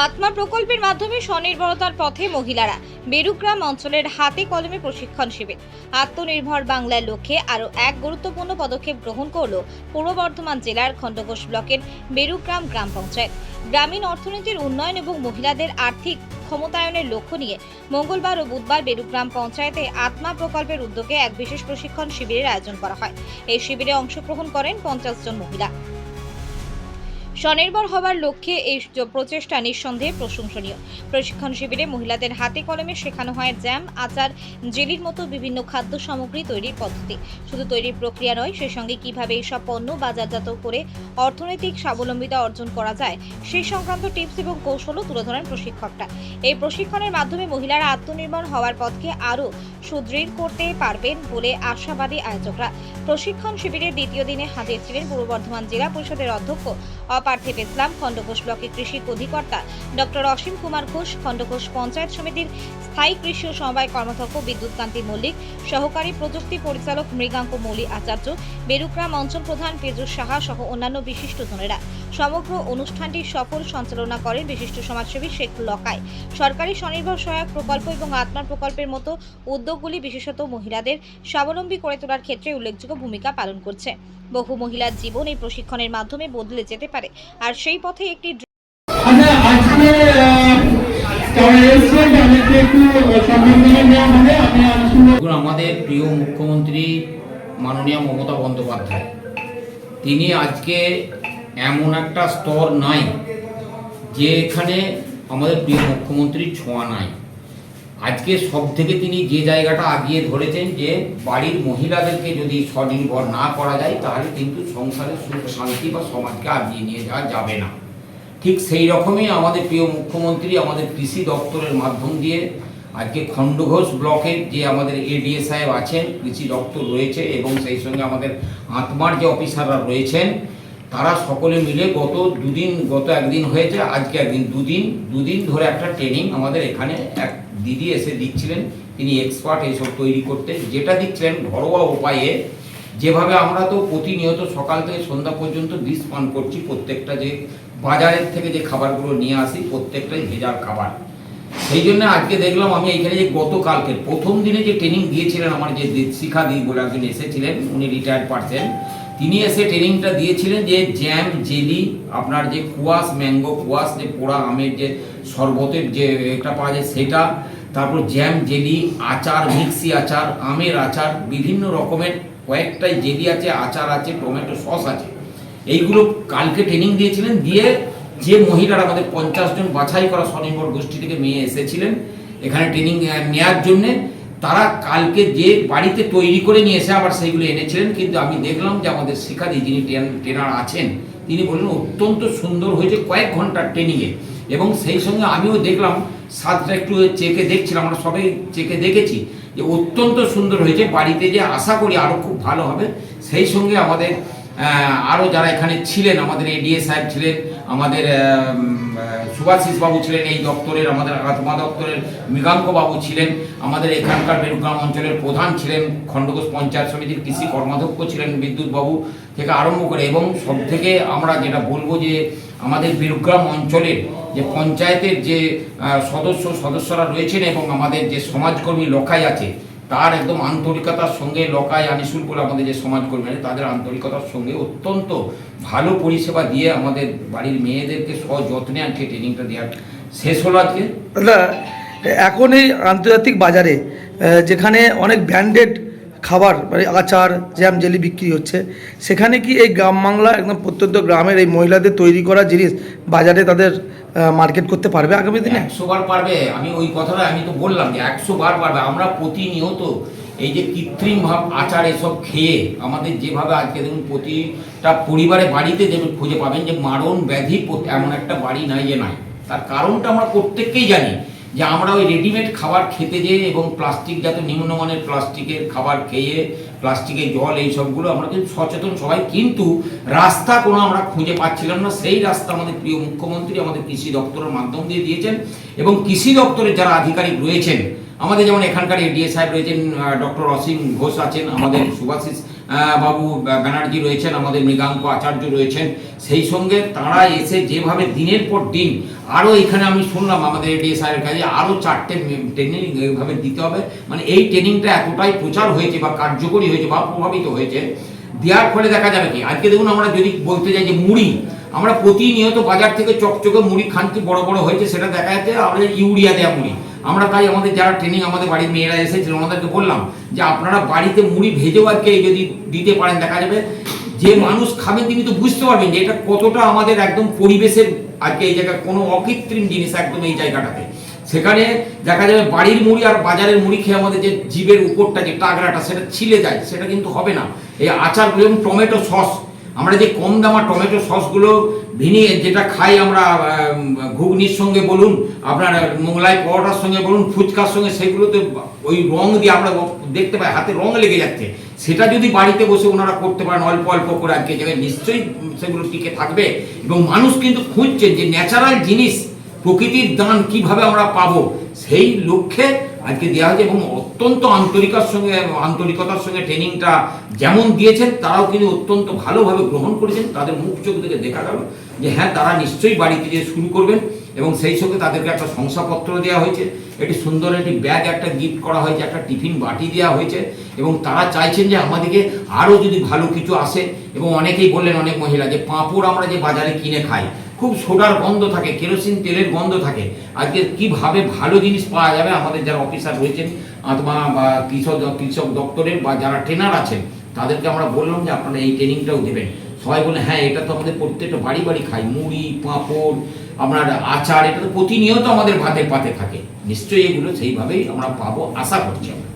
আত্মা প্রকল্পের মাধ্যমে স্বনির্ভরতার পথে মহিলারা বেরুগ্রাম অঞ্চলের হাতে কলমে প্রশিক্ষণ শিবির। আত্মনির্ভর বাংলার লক্ষ্যে আরও এক গুরুত্বপূর্ণ পদক্ষেপ গ্রহণ করল পূর্ব বর্ধমান জেলার খণ্ডঘোষ ব্লকের বেরুগ্রাম গ্রাম পঞ্চায়েত। গ্রামীণ অর্থনীতির উন্নয়ন এবং মহিলাদের আর্থিক ক্ষমতায়নের লক্ষ্য নিয়ে মঙ্গলবার ও বুধবার বেরুগ্রাম পঞ্চায়েতে আত্মা প্রকল্পের উদ্যোগে এক বিশেষ প্রশিক্ষণ শিবিরের আয়োজন করা হয়। এই শিবিরে অংশগ্রহণ করেন পঞ্চাশ জন মহিলা। স্বনির্ভর হওয়ার লক্ষ্যে এই প্রচেষ্টা নিঃসন্দেহে প্রশংসনীয়। প্রশিক্ষণ শিবিরে মহিলাদের হাতে কলমে শেখানো হয় জ্যাম, আচার, জেলির মতো বিভিন্ন খাদ্য সামগ্রী তৈরির পদ্ধতি। শুধু তৈরির প্রক্রিয়া নয়, সেই সঙ্গে কীভাবে এইসব পণ্য বাজারজাত করে অর্থনৈতিক স্বাবলম্বিতা অর্জন করা যায়, সেই সংক্রান্ত টিপস এবং কৌশলও তুলে ধরেন প্রশিক্ষকরা। এই প্রশিক্ষণের মাধ্যমে মহিলারা আত্মনির্ভর হওয়ার পথকে আরও সুদৃঢ় করতে পারবেন বলে আশাবাদী আয়োজকরা। প্রশিক্ষণ শিবিরের দ্বিতীয় দিনে হাজির ছিলেন পূর্ব বর্ধমান জেলা পরিষদের অধ্যক্ষ অপার্থিব ইসলাম খণ্ডঘোষ ব্লকের কৃষি অধিকর্তা ডক্টর অসীম কুমার ঘোষ খণ্ডঘোষ পঞ্চায়েত সমিতির স্থায়ী কৃষি ও সমবায় কর্মধ্যক্ষ বিদ্যুৎ কান্তি মল্লিক, সহকারী প্রযুক্তি পরিচালক মৃগাঙ্ক মৌলি আচার্য, বেরুগ্রাম অঞ্চল প্রধান পেজুর সাহা সহ অন্যান্য বিশিষ্টজনেরা সমগ্র অনুষ্ঠানটি সফল সঞ্চালনা করেন বিশিষ্ট সমাজসেবী শেখ লকায় সরকারি স্বনির্ভর সহায়ক প্রকল্প এবং আত্মা প্রকল্পের মতো উদ্যোগগুলি বিশেষত মহিলাদের স্বাবলম্বী করে তোলার ক্ষেত্রে উল্লেখযোগ্য ভূমিকা পালন করছে। বহু মহিলার জীবন এই প্রশিক্ষণের মাধ্যমে বদলে যেতে পারে আর সেই পথে একটি আচ্ছা আমাদের প্রিয় মুখ্যমন্ত্রী মাননীয় মমতা বন্দ্যোপাধ্যায় তিনি আজকে এমন একটা স্তর নাই যে এখানে আমাদের প্রিয় মুখ্যমন্ত্রীর ছোঁয়া নাই। আজকে সব থেকে তিনি যে জায়গাটা আগিয়ে ধরেছেন যে বাড়ির মহিলাদেরকে যদি স্বনির্ভর না করা যায়, তাহলে কিন্তু সংসারের সুখ, শান্তি বা সমাজকে আগিয়ে নিয়ে যাওয়া যাবে না। ঠিক সেই রকমই আমাদের প্রিয় মুখ্যমন্ত্রী আমাদের কৃষি দপ্তরের মাধ্যম দিয়ে আজকে খণ্ডঘোষ ব্লকের যে আমাদের এডিএ সাহেব আছেন, কৃষি দপ্তর রয়েছে এবং সেই সঙ্গে আমাদের আত্মার যে অফিসাররা রয়েছেন তারা সকলে মিলে গত দুদিন, গত একদিন হয়েছে, আজকে একদিন, দুদিন দুদিন ধরে একটা ট্রেনিং আমাদের এখানে এক দিদি এসে দিচ্ছিলেন। তিনি এক্সপার্ট এইসব তৈরি করতে। যেটা দিচ্ছিলেন ঘরোয়া উপায়ে, যেভাবে আমরা তো প্রতিনিয়ত সকাল থেকে সন্ধ্যা পর্যন্ত বিষ পান করছি, প্রত্যেকটা যে বাজারের থেকে যে খাবারগুলো নিয়ে আসি, প্রত্যেকটাই ভেজাল খাবার। সেই জন্য আজকে দেখলাম আমি এখানে যে গতকালকে, প্রথম দিনে যে ট্রেনিং দিয়েছিলেন আমার যে শিখা দি বলে একজন এসেছিলেন, উনি রিটায়ার্ড পার্সন তিনি এসে ট্রেনিংটা দিয়েছিলেন যে জ্যাম, জেলি, আপনার যে কুয়াশ, ম্যাঙ্গো কুয়াশ, যে পোড়া আমের যে শরবতের যে এটা পাওয়া যায় সেটা, তারপর জ্যাম, জেলি, আচার, মিক্সি আচার, আমের আচার, বিভিন্ন রকমের কয়েকটাই জেলি আছে, আচার আছে, টমেটো সস আছে। এইগুলো কালকে ট্রেনিং দিয়েছিলেন, দিয়ে যে মহিলারা আমাদের পঞ্চাশ জন বাছাই করা স্বনির্ভর গোষ্ঠী থেকে মেয়ে এসেছিলেন, এখানে ট্রেনিং নেওয়ার জন্যে তারা কালকে যে বাড়িতে তৈরি করে নিয়ে এসে আবার সেইগুলো এনেছিলেন, কিন্তু আমি দেখলাম যে আমাদের শিখাদি যিনি ট্রেন- ট্রেনার আছেন, তিনি বললেন অত্যন্ত সুন্দর হয়েছে কয়েক ঘণ্টার ট্রেনিংয়ে। এবং সেই সঙ্গে আমিও দেখলাম স্বাদটা একটু চেকে দেখছিলাম, আমরা সবাই চেকে দেখেছি, যে অত্যন্ত সুন্দর হয়েছে। বাড়িতে যে আশা করি আরও খুব ভালো হবে, সেই সঙ্গে আমাদের আরও যারা এখানে ছিলেন, আমাদের এডিএ সাহেব ছিলেন, আমাদের বাবু ছিলেন এই দপ্তরের, আমাদের আত্মা দপ্তরের বাবু ছিলেন, আমাদের এখানকার বেরুগ্রাম অঞ্চলের প্রধান ছিলেন, খণ্ডঘোষ পঞ্চায়েত সমিতির কৃষি কর্মাধ্যক্ষ ছিলেন বিদ্যুৎ বাবু থেকে আরম্ভ করে, এবং সব থেকে আমরা যেটা বলব যে আমাদের বীরগ্রাম অঞ্চলের যে পঞ্চায়েতের যে সদস্য সদস্যরা রয়েছেন এবং আমাদের যে সমাজকর্মী লোকাই আছে তার একদম আন্তরিকতার সঙ্গে লকায় আনিসুল বলে আমাদের যে সমাজকর্মী আছে, তাদের আন্তরিকতার সঙ্গে অত্যন্ত ভালো পরিষেবা দিয়ে আমাদের বাড়ির মেয়েদেরকে সযত্নে আজকে ট্রেনিংটা দেওয়ার শেষ হলো আজকে। এখন এই আন্তর্জাতিক বাজারে যেখানে অনেক ব্র্যান্ডেড খাবার মানে আচার জ্যাম জেলি বিক্রি হচ্ছে, সেখানে কি এই গ্রাম বাংলা একদম প্রত্যন্ত গ্রামের এই মহিলাদের তৈরি করা জিনিস বাজারে তাদের মার্কেট করতে পারবে আগামী দিনে? একশো বার পারবে, আমি ওই কথাটা, আমি তো বললাম যে একশো বার পারবে। আমরা প্রতিনিয়ত এই যে কৃত্রিম ভাব আচার এসব খেয়ে আমাদের যেভাবে আজকে দেখুন প্রতিটা পরিবারে বাড়িতে যে খুঁজে পাবেন যে মারণ ব্যাধি এমন একটা বাড়ি নাই যে নাই। তার কারণটা আমরা প্রত্যেককেই জানি। যে আমরা ওই রেডিমেড খাবার খেতে যেয়ে এবং প্লাস্টিক যাতে নিম্নমানের প্লাস্টিকের খাবার খেয়ে প্লাস্টিকের জল এই সবগুলো আমরা কিন্তু সচেতন সবাই, কিন্তু রাস্তা কোনো আমরা খুঁজে পাচ্ছিলাম না। সেই রাস্তা আমাদের প্রিয় মুখ্যমন্ত্রী, আমাদের কৃষি দপ্তরের মাধ্যম দিয়ে দিয়েছেন এবং কৃষি দপ্তরের যারা আধিকারিক রয়েছেন, আমাদের যেমন এখানকার এডিএ সাহেব রয়েছেন ডক্টর অসীম ঘোষ আছেন, আমাদের সুভাষিস বাবু ব্যানার্জি রয়েছেন, আমাদের মৃগাঙ্ক আচার্য রয়েছেন। সেই সঙ্গে তারা এসে যেভাবে দিনের পর দিন আরও এখানে আমি শুনলাম আমাদের এডিএ কাছে আরও চারটে ট্রেনিং এইভাবে দিতে হবে। মানে এই ট্রেনিংটা এতটাই প্রচার হয়েছে বা কার্যকরী হয়েছে বা প্রভাবিত হয়েছে, দেওয়ার ফলে দেখা যাবে কি? আজকে দেখুন আমরা যদি বলতে যাই যে মুড়ি, আমরা প্রতিনিয়ত বাজার থেকে চকচকে মুড়ি খানছি বড় বড় হয়েছে, সেটা দেখা যাচ্ছে আমাদের ইউরিয়া দেওয়া মুড়ি আমরা তাই আমাদের যারা ট্রেনিং আমাদের বাড়ির মেয়েরা এসেছিল, ওনাদেরকে বললাম যে আপনারা বাড়িতে মুড়ি ভেজেও আজকে যদি দিতে পারেন, দেখা যাবে যে মানুষ খাবেন তিনি তো বুঝতে পারবেন যে এটা কতটা আমাদের একদম পরিবেশের আজকে এই জায়গায় কোনো অকৃত্রিম জিনিস একদম এই জায়গাটাতে। সেখানে দেখা যাবে বাড়ির মুড়ি আর বাজারের মুড়ি খেয়ে আমাদের যে জীবের উপরটা, যে টাগরাটা সেটা ছিলে যায়, সেটা কিন্তু হবে না। এই আচারগুলো এবং টমেটো সস, আমরা যে কম দামা টমেটো সসগুলো ভিনিয়ে যেটা খাই আমরা ঘুগনির সঙ্গে বলুন, আপনার মোগলাই পরোটার সঙ্গে বলুন, ফুচকার সঙ্গে, সেগুলোতে ওই রং দিয়ে আমরা দেখতে পাই, হাতে রং লেগে যাচ্ছে। সেটা যদি বাড়িতে বসে ওনারা করতে পারেন, অল্প অল্প করে আজকে জায়গায় নিশ্চয়ই সেগুলো টিকে থাকবে। এবং মানুষ কিন্তু খুঁজছেন যে ন্যাচারাল জিনিস, প্রকৃতির দান কীভাবে আমরা পাবো, সেই লক্ষ্যে আজকে দেওয়া হয়েছে এবং অত্যন্ত আন্তরিকার সঙ্গে, আন্তরিকতার সঙ্গে ট্রেনিংটা যেমন দিয়েছেন, তারাও কিন্তু অত্যন্ত ভালোভাবে গ্রহণ করেছেন। তাদের মুখ চোখ থেকে দেখা গেল যে হ্যাঁ তারা নিশ্চয়ই বাড়িতে যে শুরু করবেন এবং সেই সঙ্গে তাদেরকে একটা শংসাপত্র দেওয়া হয়েছে। একটি সুন্দর একটি ব্যাগ, একটা গিফট করা হয়েছে, একটা টিফিন বাটি দেওয়া হয়েছে এবং তারা চাইছেন যে আমাদেরকে আরও যদি ভালো কিছু আসে এবং অনেকেই বললেন, অনেক মহিলা যে পাঁপড় আমরা যে বাজারে কিনে খাই খুব সোডার গন্ধ থাকে, কেরোসিন তেলের গন্ধ থাকে। আজকে কীভাবে ভালো জিনিস পাওয়া যাবে? আমাদের যারা অফিসার রয়েছেন, আত্মা বা কৃষক কৃষক দপ্তরের বা যারা ট্রেনার আছেন, তাদেরকে আমরা বললাম যে আপনারা এই ট্রেনিংটাও দেবেন। সবাই বলে হ্যাঁ এটা তো আমাদের প্রত্যেকটা বাড়ি বাড়ি খাই মুড়ি, পাঁপড়, আপনার আচার, এটা তো প্রতিনিয়ত আমাদের ভাতের পাতে থাকে। নিশ্চয়ই এগুলো সেইভাবেই আমরা পাবো, আশা করছি আমরা।